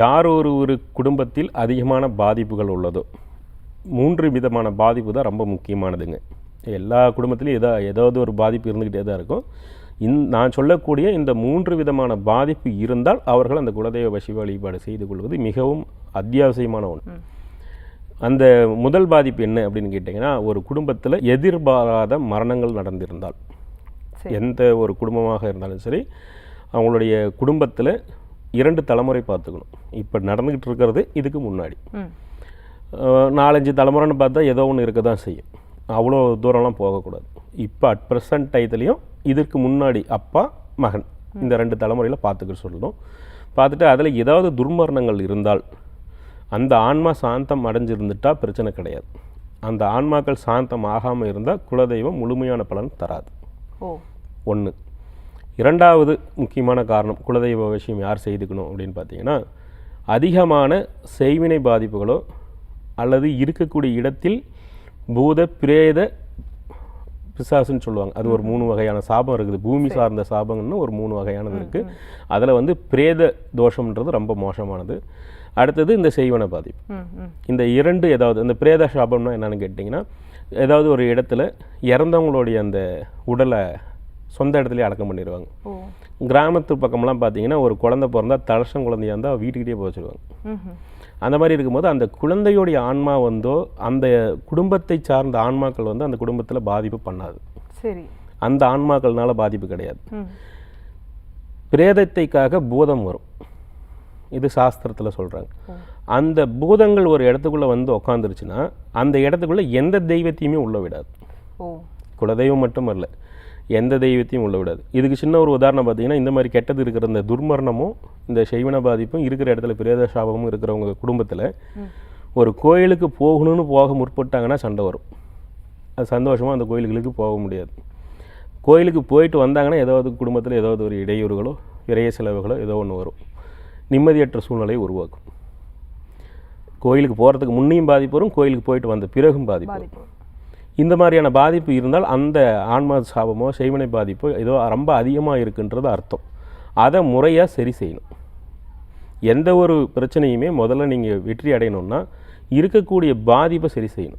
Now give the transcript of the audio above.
யார் ஒரு ஒரு குடும்பத்தில் அதிகமான பாதிப்புகள் உள்ளதோ மூன்று விதமான பாதிப்பு தான் ரொம்ப முக்கியமானதுங்க. எல்லா குடும்பத்திலையும் ஏதோ ஏதாவது ஒரு பாதிப்பு இருந்துக்கிட்டே தான் இருக்கும். இந் நான் சொல்லக்கூடிய இந்த மூன்று விதமான பாதிப்பு இருந்தால் அவர்கள் அந்த குலதெய்வ வசி வழிபாடு செய்து கொள்வது மிகவும் அத்தியாவசியமான ஒன்று. அந்த முதல் பாதிப்பு என்ன அப்படின்னு கேட்டிங்கன்னா ஒரு குடும்பத்தில் எதிர்பாராத மரணங்கள் நடந்திருந்தால். எந்த ஒரு குடும்பமாக இருந்தாலும் சரி அவங்களுடைய குடும்பத்தில் இரண்டு தலைமுறை பார்த்துக்கணும். இப்போ நடந்துக்கிட்டு இருக்கிறது இதுக்கு முன்னாடி. நாலஞ்சு தலைமுறைன்னு பார்த்தா ஏதோ ஒன்று இருக்க தான் செய்யும். அவ்வளோ தூரம்லாம் போகக்கூடாது. இப்போ அட் ப்ரெசன்ட் டயத்துலையும் இதற்கு முன்னாடி அப்பா மகன் இந்த ரெண்டு தலைமுறையில் பார்த்துக்க சொல்லணும். பார்த்துட்டு அதில் ஏதாவது துர்மரணங்கள் இருந்தால் அந்த ஆன்மா சாந்தம் அடைஞ்சிருந்துட்டா பிரச்சனை கிடையாது. அந்த ஆன்மாக்கள் சாந்தம் ஆகாமல் இருந்தால் குலதெய்வம் முழுமையான பலன் தராது. ஒன்று இரண்டாவது முக்கியமான காரணம் குலதெய்வ விஷயம் யார் செய்துக்கணும் அப்படின்னு பார்த்தீங்கன்னா அதிகமான செய்வினை பாதிப்புகளோ அல்லது இருக்கக்கூடிய இடத்தில் பூத பிரேத பிசாசுன்னு சொல்லுவாங்க. அது ஒரு மூணு வகையான சாபம் இருக்குது. பூமி சார்ந்த சாபங்கள்னு ஒரு மூணு வகையானது இருக்குது அதில் வந்து பிரேத தோஷம்ன்றது ரொம்ப மோசமானது. அடுத்தது இந்த செய்வன பாதிப்பு. இந்த இரண்டு ஏதாவது இந்த பிரேத சாபம்னா என்னன்னு கேட்டிங்கன்னா ஏதாவது ஒரு இடத்துல இறந்தவங்களுடைய அந்த உடலை சொந்த இடத்துலயே அடக்கம் பண்ணிடுவாங்க. கிராமத்து பக்கம்லாம் பார்த்தீங்கன்னா ஒரு குழந்தை பிறந்தா தலசம் குழந்தையா இருந்தால் வீட்டுக்கிட்டே ம் அந்த மாதிரி இருக்கும்போது அந்த குழந்தையுடைய ஆன்மா வந்தோ அந்த குடும்பத்தை சார்ந்த ஆன்மாக்கள் வந்து அந்த குடும்பத்தில் பாதிப்பு பண்ணாது. சரி. அந்த ஆன்மாக்கள்னால பாதிப்பு கிடையாது. பிரேதத்தைக்காக பூதம் வரும். இது சாஸ்திரத்தில் சொல்கிறாங்க அந்த பூதங்கள் ஒரு இடத்துக்குள்ளே வந்து உக்காந்துருச்சுன்னா அந்த இடத்துக்குள்ளே எந்த தெய்வத்தையுமே உள்ள விடாது. குலதெய்வம் மட்டும் அல்ல எந்த தெய்வத்தையும் உள்ள விடாது. இதுக்கு சின்ன ஒரு உதாரணம் பார்த்தீங்கன்னா இந்த மாதிரி கெட்டது இருக்கிற இந்த துர்மரணமும் இந்த செய்வன பாதிப்பும் இருக்கிற இடத்துல பிரேத சாபமும் இருக்கிறவங்க குடும்பத்தில் ஒரு கோயிலுக்கு போகணும்னு போக முற்பட்டாங்கன்னா சண்டை வரும். அது சந்தோஷமாக அந்த கோயில்களுக்கு போக முடியாது. கோயிலுக்கு போயிட்டு வந்தாங்கன்னா ஏதாவது குடும்பத்தில் ஏதாவது ஒரு இடையூறுகளோ விரைய செலவுகளோ ஏதோ ஒன்று வரும். நிம்மதியற்ற சூழ்நிலையை உருவாக்கும். கோயிலுக்கு போகிறதுக்கு முன்னையும் பாதிப்பு வரும் கோயிலுக்கு போயிட்டு வந்த பிறகும் பாதிப்பு வரும். இந்த மாதிரியான பாதிப்பு இருந்தால் அந்த ஆன்மா சாபமோ செய்வனை பாதிப்போ ஏதோ ரொம்ப அதிகமாக இருக்குன்றது அர்த்தம். அதை முறையாக சரி செய்யணும். எந்த ஒரு பிரச்சனையுமே முதல்ல நீங்கள் வெற்றி அடையணும்னா இருக்கக்கூடிய பாதிப்பை சரி செய்யணும்.